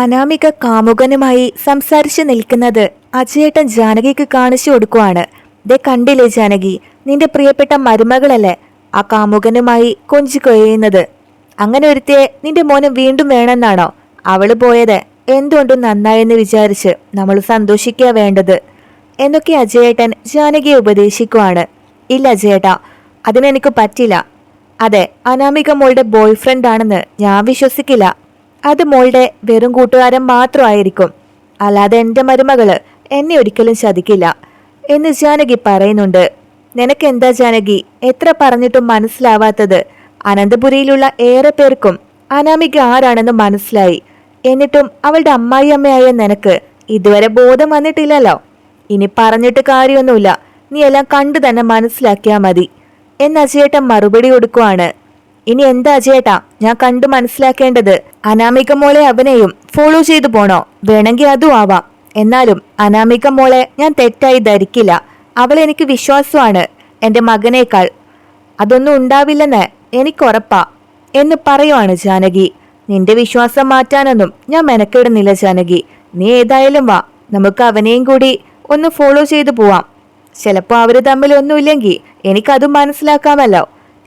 അനാമിക കാമുകനുമായി സംസാരിച്ചു നിൽക്കുന്നത് അജയേട്ടൻ ജാനകിക്ക് കാണിച്ചു കൊടുക്കുവാണ്. ദേ കണ്ടില്ലേ ജാനകി നിന്റെ പ്രിയപ്പെട്ട മരുമകളല്ലേ? ആ കാമുകനുമായി കൊഞ്ചി കൊയ്യുന്നത് അങ്ങനെ ഒരുത്തിയെ നിന്റെ മോനെ വീണ്ടും വേണമെന്നാണോ? അവൾ പോയത് എന്തുകൊണ്ടും നന്നായെന്ന് വിചാരിച്ച് നമ്മൾ സന്തോഷിക്കുക വേണ്ടത്? എന്നൊക്കെ അജയേട്ടൻ ജാനകിയെ ഉപദേശിക്കുവാണ്. ഇല്ല അജയേട്ടാ അതിനെനിക്ക് പറ്റില്ല. അതെ അനാമിക മോളുടെ ബോയ്ഫ്രണ്ട് ആണെന്ന് ഞാൻ വിശ്വസിക്കില്ല. അത് മോളുടെ വെറും കൂട്ടുകാരൻ മാത്രമായിരിക്കും. അല്ലാതെ എന്റെ മരുമകൾ എന്നെ ഒരിക്കലും ചതിക്കില്ല എന്ന് ജാനകി പറയുന്നുണ്ട്. നിനക്ക് എന്താ ജാനകി? എത്ര പറഞ്ഞിട്ടും മനസ്സിലാവാത്തത്. അനന്തപുരിയിലുള്ള ഏറെ പേർക്കും അനാമിക ആരാണെന്ന് മനസ്സിലായി. എന്നിട്ടും അവളുടെ അമ്മായി അമ്മയായ നിനക്ക് ഇതുവരെ ബോധം വന്നിട്ടില്ലല്ലോ. ഇനി പറഞ്ഞിട്ട് കാര്യമൊന്നുമില്ല. നീ എല്ലാം കണ്ടു തന്നെ മനസ്സിലാക്കിയാൽ മതി. എന്ന് അജയേട്ടൻ മറുപടി കൊടുക്കുവാണ്. ഇനി എന്താ ചേട്ടാ ഞാൻ കണ്ടു മനസ്സിലാക്കേണ്ടത്. അനാമിക മോളെ അവനെയും ഫോളോ ചെയ്തു പോണോ? വേണമെങ്കിൽ അതും ആവാം. എന്നാലും അനാമിക മോളെ ഞാൻ തെറ്റായി ധരിക്കില്ല. അവൾ എനിക്ക് വിശ്വാസമാണ്. എന്റെ മകനേക്കാൾ. അതൊന്നും ഉണ്ടാവില്ലെന്ന് എനിക്കുറപ്പാ എന്ന് പറയുവാണ് ജാനകി. നിന്റെ വിശ്വാസം മാറ്റാനൊന്നും ഞാൻ മെനക്കെടുന്നില്ല ജാനകി. നീ ഏതായാലും വാ. നമുക്ക് അവനെയും കൂടി ഒന്ന് ഫോളോ ചെയ്തു പോവാം. ചിലപ്പോൾ അവർ തമ്മിൽ ഒന്നുമില്ലെങ്കിൽ എനിക്കതും മനസ്സിലാക്കാമല്ലോ.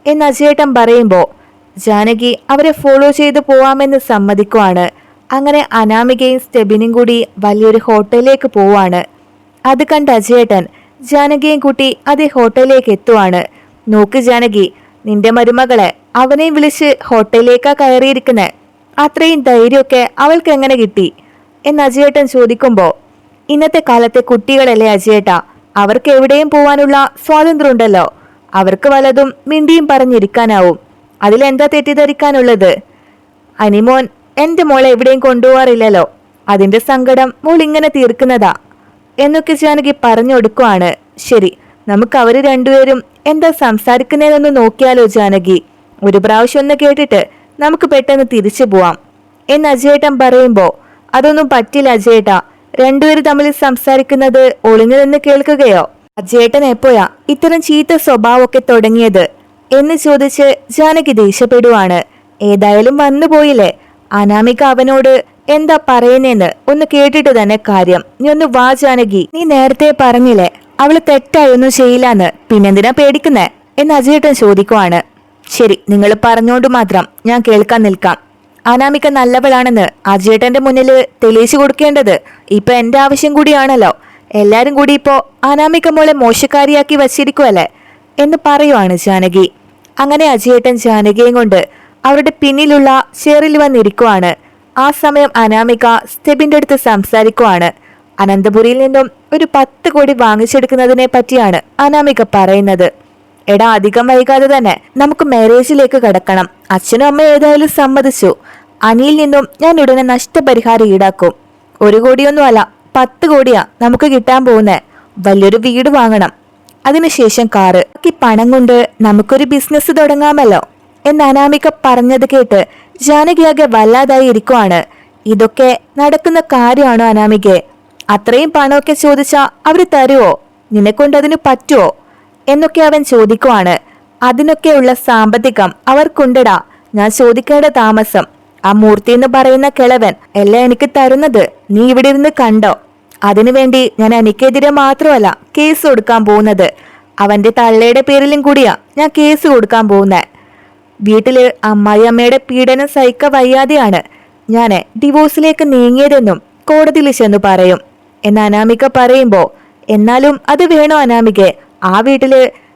എന്ന് അജയേട്ടൻ പറയുമ്പോൾ ജാനകി അവരെ ഫോളോ ചെയ്തു പോവാമെന്ന് സമ്മതിക്കുവാണ്. അങ്ങനെ അനാമികയും സ്റ്റെബിനും കൂടി വലിയൊരു ഹോട്ടലിലേക്ക് പോവാണ്. അത് കണ്ട അജയേട്ടൻ ജാനകിയും കൂട്ടി അതേ ഹോട്ടലിലേക്ക് എത്തുവാണ്. നോക്ക് ജാനകി നിന്റെ മരുമകളെ അവനെയും വിളിച്ച് ഹോട്ടലിലേക്കാ കയറിയിരിക്കുന്നത് അത്രയും ധൈര്യമൊക്കെ അവൾക്ക് എങ്ങനെ കിട്ടി? എന്ന് അജയേട്ടൻ ചോദിക്കുമ്പോൾ ഇന്നത്തെ കാലത്തെ കുട്ടികളല്ലേ അജയേട്ട അവർക്ക് എവിടെയും പോവാനുള്ള സ്വാതന്ത്ര്യം ഉണ്ടല്ലോ അവർക്ക് വലതും മിണ്ടിയും പറഞ്ഞിരിക്കാനാവും. അതിലെന്താ തെറ്റിദ്ധരിക്കാനുള്ളത്? അനിമോൻ എന്റെ മോളെ എവിടെയും കൊണ്ടുപോവാറില്ലല്ലോ അതിന്റെ സങ്കടം മോൾ ഇങ്ങനെ തീർക്കുന്നതാ. എന്നൊക്കെ ജാനകി പറഞ്ഞു കൊടുക്കുവാണ് ശരി നമുക്ക് അവർ രണ്ടുപേരും എന്താ സംസാരിക്കുന്നതെന്ന് നോക്കിയാലോ ജാനകി. ഒരു പ്രാവശ്യം ഒന്ന് കേട്ടിട്ട് നമുക്ക് പെട്ടെന്ന് തിരിച്ചു പോവാം. എന്ന് അജയേട്ടൻ പറയുമ്പോ അതൊന്നും പറ്റില്ല അജയേട്ടാ. രണ്ടുപേരും തമ്മിൽ സംസാരിക്കുന്നത് ഒളിഞ്ഞു നിന്ന് കേൾക്കുകയോ അജയേട്ടൻ എപ്പോഴാ ഇത്തരം ചീത്ത സ്വഭാവമൊക്കെ തുടങ്ങിയത്? എന്ന് ചോദിച്ച് ജാനകി ദേഷ്യപ്പെടുവാണ്. ഏതായാലും വന്നുപോയില്ലേ അനാമിക അവനോട് എന്താ പറയുന്നേന്ന് ഒന്ന് കേട്ടിട്ട് തന്നെ കാര്യം. നീ ഒന്ന് വാ ജാനകി. നീ നേരത്തെ പറഞ്ഞില്ലേ അവൾ തെറ്റായൊന്നും ചെയ്യില്ലാന്ന്. പിന്നെന്തിനാ പേടിക്കുന്നേ? എന്ന് അജയേട്ടൻ ചോദിക്കുവാണ്. ശരി നിങ്ങൾ പറഞ്ഞോണ്ട് മാത്രം ഞാൻ കേൾക്കാൻ നിൽക്കാം. അനാമിക നല്ലവളാണെന്ന് അജയേട്ടന്റെ മുന്നിൽ തെളിയിച്ചു കൊടുക്കേണ്ടത് ഇപ്പൊ എന്റെ ആവശ്യം കൂടിയാണല്ലോ. എല്ലാരും കൂടി ഇപ്പോ അനാമിക മോളെ മോശക്കാരിയാക്കി വച്ചിരിക്കുവല്ലേ എന്ന് പറയുവാണ് ജാനകി. അങ്ങനെ അജയേട്ടൻ ജാനകിയും കൊണ്ട് അവരുടെ പിന്നിലുള്ള ചെയറിൽ വന്നിരിക്കുവാണ്. ആ സമയം അനാമിക സ്റ്റെബിന്റെ അടുത്ത് സംസാരിക്കുവാണ്. അനന്തപുരിയിൽ നിന്നും ഒരു പത്ത് കോടി വാങ്ങിച്ചെടുക്കുന്നതിനെ പറ്റിയാണ് അനാമിക പറയുന്നത്. എടാ അധികം വൈകാതെ തന്നെ നമുക്ക് മാരേജിലേക്ക് കടക്കണം. അച്ഛനും അമ്മ ഏതായാലും സമ്മതിച്ചു. അനിയിൽ നിന്നും ഞാൻ ഉടനെ നഷ്ടപരിഹാരം ഈടാക്കും. ഒരു കോടിയൊന്നും അല്ല പത്ത് കോടിയാ നമുക്ക് കിട്ടാൻ പോകുന്നത് വലിയൊരു വീട് വാങ്ങണം. അതിനുശേഷം കാറ്. ബാക്കി പണം കൊണ്ട് നമുക്കൊരു ബിസിനസ് തുടങ്ങാമല്ലോ. എന്ന് അനാമിക പറഞ്ഞത് കേട്ട് ജാനകിയാകെ വല്ലാതായി ഇരിക്കുവാണ്. ഇതൊക്കെ നടക്കുന്ന കാര്യമാണോ അനാമികെ? അത്രയും പണമൊക്കെ ചോദിച്ചാ അവർ തരുമോ നിന്നെക്കൊണ്ട് അതിന് പറ്റുമോ എന്നൊക്കെ അവൻ ചോദിക്കുവാണ്. അതിനൊക്കെയുള്ള സാമ്പത്തികം അവർക്കുണ്ടടാ. ഞാൻ ചോദിക്കേണ്ട താമസം. ആ മൂർത്തി എന്ന് പറയുന്ന കിളവൻ എല്ലാം എനിക്ക് തരുന്നത്. നീ ഇവിടെ ഇരുന്ന് കണ്ടോ? അതിനുവേണ്ടി ഞാൻ എനിക്കെതിരെ മാത്രമല്ല കേസ് കൊടുക്കാൻ പോകുന്നത്. അവന്റെ തള്ളയുടെ പേരിലും കൂടിയാ ഞാൻ കേസ് കൊടുക്കാൻ പോകുന്നത് വീട്ടിൽ അമ്മായി അമ്മയുടെ പീഡനം സഹിക്ക വയ്യാതെയാണ് ഞാൻ ഡിവോഴ്സിലേക്ക് നീങ്ങിയതെന്നും കോടതിയിൽ ചെന്ന് പറയും. എന്ന് അനാമിക പറയുമ്പോൾ എന്നാലും അത് വേണോ അനാമികെ? ആ വീട്ടിൽ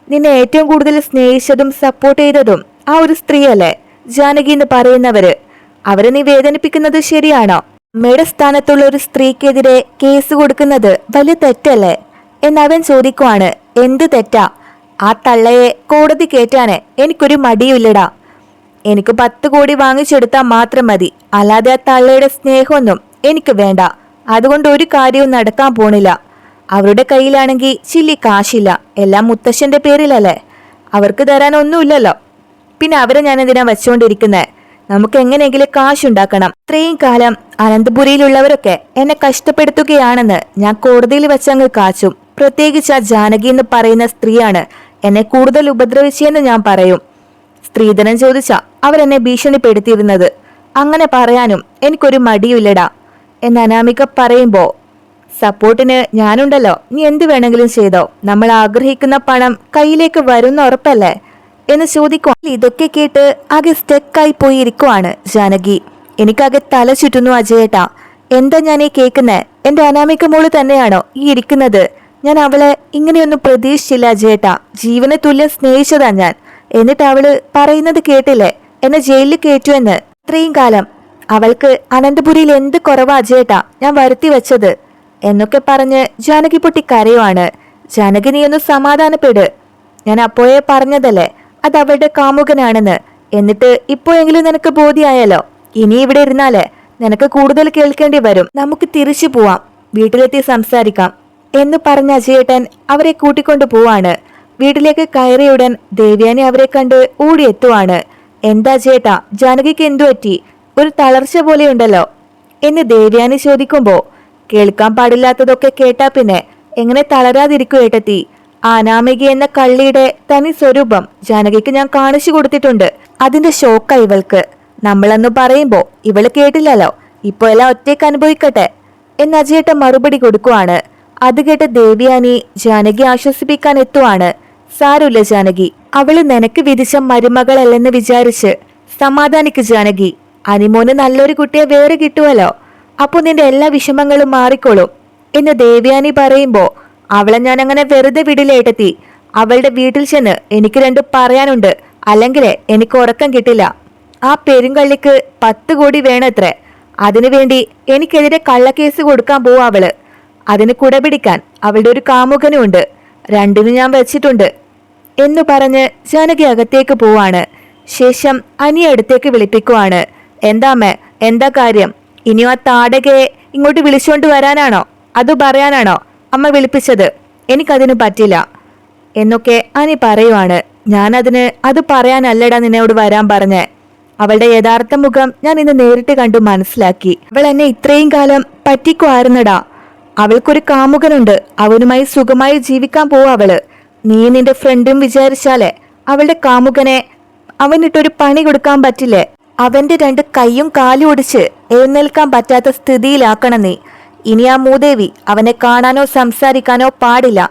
നിന്നെ ഏറ്റവും കൂടുതൽ സ്നേഹിച്ചതും സപ്പോർട്ട് ചെയ്തതും ആ ഒരു സ്ത്രീയല്ലേ? ജാനകി എന്ന് പറയുന്നവര്. അവരെ നീ വേദനിപ്പിക്കുന്നത് ശരിയാണോ? അമ്മയുടെ സ്ഥാനത്തുള്ള ഒരു സ്ത്രീക്കെതിരെ കേസ് കൊടുക്കുന്നത് വലിയ തെറ്റല്ലേ? എന്നവൻ ചോദിക്കുവാണ് എന്ത് തെറ്റാ? ആ തള്ളയെ കോടതി കയറ്റാന് എനിക്കൊരു മടിയുമില്ലടാ. എനിക്ക് പത്ത് കോടി വാങ്ങിച്ചെടുത്താൽ മാത്രം മതി. അല്ലാതെ ആ തള്ളയുടെ സ്നേഹമൊന്നും എനിക്ക് വേണ്ട. അതുകൊണ്ട് ഒരു കാര്യവും നടക്കാൻ പോണില്ല. അവരുടെ കയ്യിലാണെങ്കിൽ ചില്ലി കാശില്ല. എല്ലാം മുത്തശ്ശന്റെ പേരിലല്ലേ? അവർക്ക് തരാൻ ഒന്നുമില്ലല്ലോ. പിന്നെ അവരെ ഞാൻ എന്തിനാ വെച്ചോണ്ടിരിക്കുന്നേ? നമുക്ക് എങ്ങനെയെങ്കിലും കാശുണ്ടാക്കണം ഇത്രയും കാലം അനന്തപുരിയിലുള്ളവരൊക്കെ എന്നെ കഷ്ടപ്പെടുത്തുകയാണെന്ന് ഞാൻ കോടതിയിൽ വെച്ചങ്ങ് കാച്ചും. പ്രത്യേകിച്ച് ആ ജാനകി എന്ന് പറയുന്ന സ്ത്രീയാണ് എന്നെ കൂടുതൽ ഉപദ്രവിച്ചെന്ന് ഞാൻ പറയും. സ്ത്രീധനം ചോദിച്ച അവരെന്നെ ഭീഷണിപ്പെടുത്തിയിരുന്നത്. അങ്ങനെ പറയാനും എനിക്കൊരു മടിയുമില്ലടാ. എന്ന് അനാമിക പറയുമ്പോ സപ്പോർട്ടിന് ഞാനുണ്ടല്ലോ. നീ എന്ത് വേണമെങ്കിലും ചെയ്തോ. നമ്മൾ ആഗ്രഹിക്കുന്ന പണം കയ്യിലേക്ക് വരുന്ന ഉറപ്പല്ലേ? എന്ന് ചോദിക്കുവാൻ ഇതൊക്കെ കേട്ട് ആകെ സ്റ്റെക്കായി പോയി ഇരിക്കുവാണ് ജാനകി. എനിക്കാകെ തല ചുറ്റുന്നു അജയേട്ടാ. എന്താ ഞാൻ ഈ കേൾക്കുന്നേ? എന്റെ അനാമിക മോൾ തന്നെയാണോ ഈ ഇരിക്കുന്നത്? ഞാൻ അവളെ ഇങ്ങനെയൊന്നും പ്രതീക്ഷിച്ചില്ല അജയേട്ടാ. ജീവനെ തുല്യം സ്നേഹിച്ചതാ ഞാൻ. എന്നിട്ട് അവൾ പറയുന്നത് കേട്ടില്ലേ? എന്നെ ജയിലിൽ കയറ്റു എന്ന് ഇത്രയും കാലം. അവൾക്ക് അനന്തപുരിയിൽ എന്ത് കുറവാ അജയേട്ടാ? ഞാൻ വരുത്തി വെച്ചത്. എന്നൊക്കെ പറഞ്ഞ് ജാനകി പൊട്ടി കരയുവാണ്. ജാനകി നീ ഒന്ന് സമാധാനപ്പെട്. ഞാൻ അപ്പോഴേ പറഞ്ഞതല്ലേ അത് അവളുടെ കാമുകനാണെന്ന്. എന്നിട്ട് ഇപ്പോഴെങ്കിലും നിനക്ക് ബോധ്യായാലോ ഇനി ഇവിടെ ഇരുന്നാൽ നിനക്ക് കൂടുതൽ കേൾക്കേണ്ടി വരും. നമുക്ക് തിരിച്ചു പോവാം. വീട്ടിലെത്തി സംസാരിക്കാം. എന്ന് പറഞ്ഞ അജയേട്ടൻ അവരെ കൂട്ടിക്കൊണ്ടു പോവാണ്. വീട്ടിലേക്ക് കയറിയുടൻ ദേവ്യാനി അവരെ കണ്ട് ഓടിയെത്തുവാണ്. എന്താ ചേട്ടാ ജാനകിക്ക് എന്തു പറ്റി? ഒരു തളർച്ച പോലെയുണ്ടല്ലോ എന്ന് ദേവ്യാനി ചോദിക്കുമ്പോ കേൾക്കാൻ പാടില്ലാത്തതൊക്കെ കേട്ടാ പിന്നെ. എങ്ങനെ തളരാതിരിക്കും ഏട്ടത്തി? ആനാമിക എന്ന കള്ളിയുടെ തനി സ്വരൂപം ജാനകിക്ക് ഞാൻ കാണിച്ചു കൊടുത്തിട്ടുണ്ട്. അതിന്റെ ഷോക്കാ ഇവൾക്ക്. നമ്മളെന്ന് പറയുമ്പോ ഇവൾ കേട്ടില്ലല്ലോ. ഇപ്പൊ എല്ലാം ഒറ്റയ്ക്ക് അനുഭവിക്കട്ടെ എന്ന് അജയേട്ട മറുപടി കൊടുക്കുവാണ്. അത് കേട്ട് ദേവിയാനി ജാനകി ആശ്വസിപ്പിക്കാൻ എത്തുവാണ്. സാരമില്ല ജാനകി അവൾ നിനക്ക് വിധിച്ച മരുമകളല്ലെന്ന് വിചാരിച്ച് സമാധാനിക്ക് ജാനകി അനിമോന് നല്ലൊരു കുട്ടിയെ വേറെ കിട്ടുമല്ലോ അപ്പൊ നിന്റെ എല്ലാ വിഷമങ്ങളും മാറിക്കോളും എന്ന് ദേവ്യാനി പറയുമ്പോ അവളെ ഞാൻ അങ്ങനെ വെറുതെ വിടിലേട്ടെത്തി അവളുടെ വീട്ടിൽ ചെന്ന് എനിക്ക് രണ്ട് പറയാനുണ്ട്. അല്ലെങ്കിൽ എനിക്ക് ഉറക്കം കിട്ടില്ല. ആ പെരുങ്കള്ളിക്ക് പത്ത് കോടി വേണത്രേ. അതിനുവേണ്ടി എനിക്കെതിരെ കള്ളക്കേസ് കൊടുക്കാൻ പോവാ അവൾ. അതിന് കുടപിടിക്കാൻ അവളുടെ ഒരു കാമുകനുമുണ്ട് രണ്ടിനും ഞാൻ വെച്ചിട്ടുണ്ട്. എന്നു പറഞ്ഞ് ജാനകി അകത്തേക്ക് പോവാണ്. ശേഷം അനിയ അടുത്തേക്ക് വിളിപ്പിക്കുവാണ്. എന്താമ്മേ എന്താ കാര്യം? ഇനിയും ആ താടകയെ ഇങ്ങോട്ട് വിളിച്ചുകൊണ്ട് വരാനാണോ? അത് പറയാനാണോ? അമ്മ വിളിപ്പിച്ചത്. എനിക്കതിന് പറ്റില്ല. എന്നൊക്കെ അനി പറയുവാണ്. ഞാനതിന് അത് പറയാനല്ലടാ നിന്നോട് വരാൻ പറഞ്ഞേ. അവളുടെ യഥാർത്ഥ മുഖം ഞാൻ ഇന്ന് നേരിട്ട് കണ്ടു മനസ്സിലാക്കി. അവൾ എന്നെ ഇത്രയും കാലം പറ്റിക്കുമായിരുന്നടാ. അവൾക്കൊരു കാമുകനുണ്ട്. അവനുമായി സുഖമായി ജീവിക്കാൻ പോവും അവൾ. നീ നിന്റെ ഫ്രണ്ടും വിചാരിച്ചാലേ അവളുടെ കാമുകനെ അവനിട്ടൊരു പണി കൊടുക്കാൻ പറ്റില്ലേ? അവന്റെ രണ്ട് കൈയും കാലും ഒടിച്ച് എഴുന്നേൽക്കാൻ പറ്റാത്ത സ്ഥിതിയിലാക്കണം നീ. ഇനി ആ മൂദേവി അവനെ കാണാനോ സംസാരിക്കാനോ പാടില്ല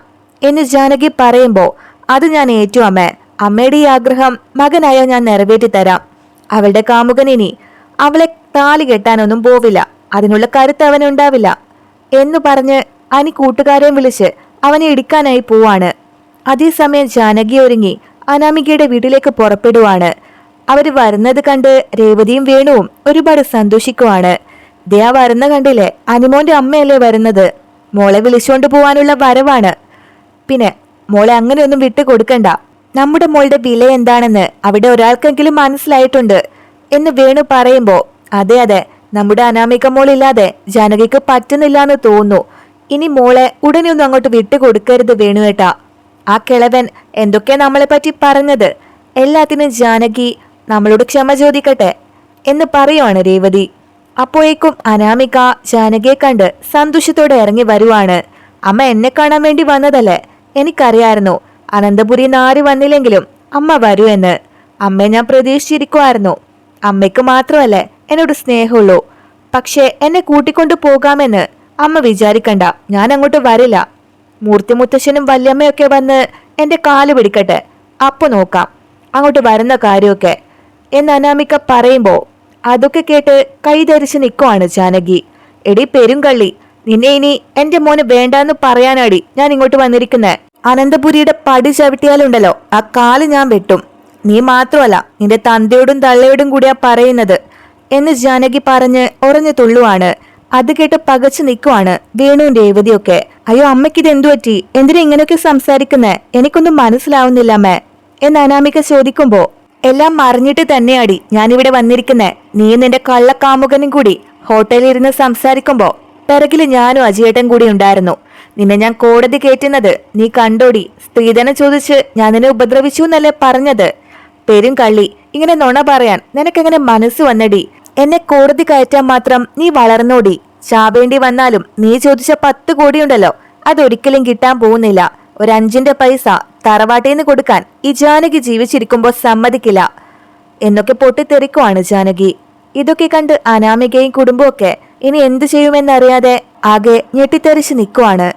എന്ന് ജാനകി പറയുമ്പോൾ അത് ഞാൻ ഏറ്റു അമ്മേ. അമ്മയുടെ ഈ ആഗ്രഹം മകനായ ഞാൻ നിറവേറ്റി തരാം അവളുടെ കാമുകൻ ഇനി അവളെ താലി കെട്ടാനൊന്നും പോവില്ല. അതിനുള്ള കരുത്ത് അവനുണ്ടാവില്ല എന്ന് പറഞ്ഞ് അനി കൂട്ടുകാരെയും വിളിച്ച് അവനെ ഇടിക്കാനായി പോവാണ്. അതേസമയം ജാനകി ഒരുങ്ങി അനാമികയുടെ വീട്ടിലേക്ക് പുറപ്പെടുവാണ്. അവർ വരുന്നത് കണ്ട് രേവതിയും വേണുവും ഒരുപാട് സന്തോഷിക്കുവാണ്. ദേ ആ വരുന്ന കണ്ടില്ലേ? അനിമോന്റെ അമ്മയല്ലേ വരുന്നത്. മോളെ വിളിച്ചുകൊണ്ട് പോവാനുള്ള വരവാണ്. പിന്നെ മോളെ അങ്ങനെയൊന്നും വിട്ടു കൊടുക്കണ്ട. നമ്മുടെ മോളുടെ വില എന്താണെന്ന് അവിടെ ഒരാൾക്കെങ്കിലും മനസ്സിലായിട്ടുണ്ട് എന്ന് വേണു പറയുമ്പോൾ അതെ അതെ നമ്മുടെ അനാമിക മോളില്ലാതെ ജാനകിക്ക് പറ്റുന്നില്ല എന്ന് തോന്നുന്നു. ഇനി മോളെ ഉടനെ ഒന്നും അങ്ങോട്ട് വിട്ടു കൊടുക്കരുത് വേണുവേട്ട ആ കിളവൻ എന്തൊക്കെ നമ്മളെ പറ്റി പറഞ്ഞത്? എല്ലാത്തിനും ജാനകി നമ്മളോട് ക്ഷമ ചോദിക്കട്ടെ എന്ന് പറയുവാണ് രേവതി. അപ്പോഴേക്കും അനാമിക ജാനകിയെ കണ്ട് സന്തോഷത്തോടെ ഇറങ്ങി വരുവാണ്. അമ്മ എന്നെ കാണാൻ വേണ്ടി വന്നതല്ലേ? എനിക്കറിയായിരുന്നു. അനന്തപുരി നാരി വന്നില്ലെങ്കിലും അമ്മ വരൂ എന്ന്. അമ്മയെ ഞാൻ പ്രതീക്ഷിച്ചിരിക്കുമായിരുന്നു അമ്മയ്ക്ക് മാത്രമല്ലേ എന്നോട് സ്നേഹമുള്ളൂ. പക്ഷേ എന്നെ കൂട്ടിക്കൊണ്ടു പോകാമെന്ന് അമ്മ വിചാരിക്കണ്ട. ഞാൻ അങ്ങോട്ട് വരില്ല. മൂർത്തി മുത്തശ്ശനും വല്യമ്മയൊക്കെ വന്ന് എന്റെ കാൽ പിടിക്കട്ടെ. അപ്പൊ നോക്കാം. അങ്ങോട്ട് വരുന്ന കാര്യമൊക്കെ. എന്ന് അനാമിക പറയുമ്പോ അതൊക്കെ കേട്ട് കൈധരിച്ച് നിൽക്കുവാണ് ജാനകി. എടി പെരുങ്കള്ളി നിന്നെ ഇനി എന്റെ മോന് വേണ്ടാന്ന് പറയാനാടി ഞാൻ ഇങ്ങോട്ട് വന്നിരിക്കുന്നേ. അനന്തപുരിയുടെ പടി ചവിട്ടിയാലുണ്ടല്ലോ ആ കാൽ ഞാൻ വെട്ടും. നീ മാത്രമല്ല നിന്റെ തന്തയോടും തള്ളയോടും കൂടിയാ പറയുന്നത് എന്ന് ജാനകി പറഞ്ഞ് ഉറഞ്ഞു തുള്ളുവാണ്. അത് കേട്ട് പകച്ചു നിൽക്കുവാണ് വേണുവും രേവതിയൊക്കെ. അയ്യോ അമ്മയ്ക്ക് ഇത് എന്തു പറ്റി? എന്തിനാ ഇങ്ങനെയൊക്കെ സംസാരിക്കുന്നേ? എനിക്കൊന്നും മനസ്സിലാവുന്നില്ല അമ്മേ എന്ന് അനാമിക ചോദിക്കുമ്പോ എല്ലാം മറിഞ്ഞിട്ട് തന്നെയാടി ഞാനിവിടെ വന്നിരിക്കുന്നേ. നീ നിന്റെ കള്ളക്കാമുകനും കൂടി ഹോട്ടലിൽ ഇരുന്ന് സംസാരിക്കുമ്പോ പിറകിൽ ഞാനും അജിയേട്ടൻ കൂടി ഉണ്ടായിരുന്നു. നിന്നെ ഞാൻ കോടതി കയറ്റുന്നത് നീ കണ്ടോടി. സ്ത്രീധനം ചോദിച്ച് ഞാൻ നിന്നെ ഉപദ്രവിച്ചു എന്നല്ലേ പറഞ്ഞത്? പെരും കള്ളി. ഇങ്ങനെ നുണ പറയാൻ നിനക്കെങ്ങനെ മനസ്സ് വന്നടി? എന്നെ കോടതി കയറ്റാൻ മാത്രം നീ വളർന്നോടി. ചാവേണ്ടി വന്നാലും നീ ചോദിച്ച പത്ത് കോടിയുണ്ടല്ലോ. അതൊരിക്കലും കിട്ടാൻ പോകുന്നില്ല. ഒരു അഞ്ചിന്റെ പൈസ തറവാട്ടേന്ന് കൊടുക്കാൻ ഈ ജാനകി ജീവിച്ചിരിക്കുമ്പോൾ സമ്മതിക്കില്ല. എന്നൊക്കെ പൊട്ടിത്തെറിക്കുവാണ് ജാനകി. ഇതൊക്കെ കണ്ട് അനാമികയും കുടുംബമൊക്കെ ഇനി എന്തു ചെയ്യുമെന്നറിയാതെ ആകെ ഞെട്ടിത്തെറിച്ച് നിൽക്കുവാണ്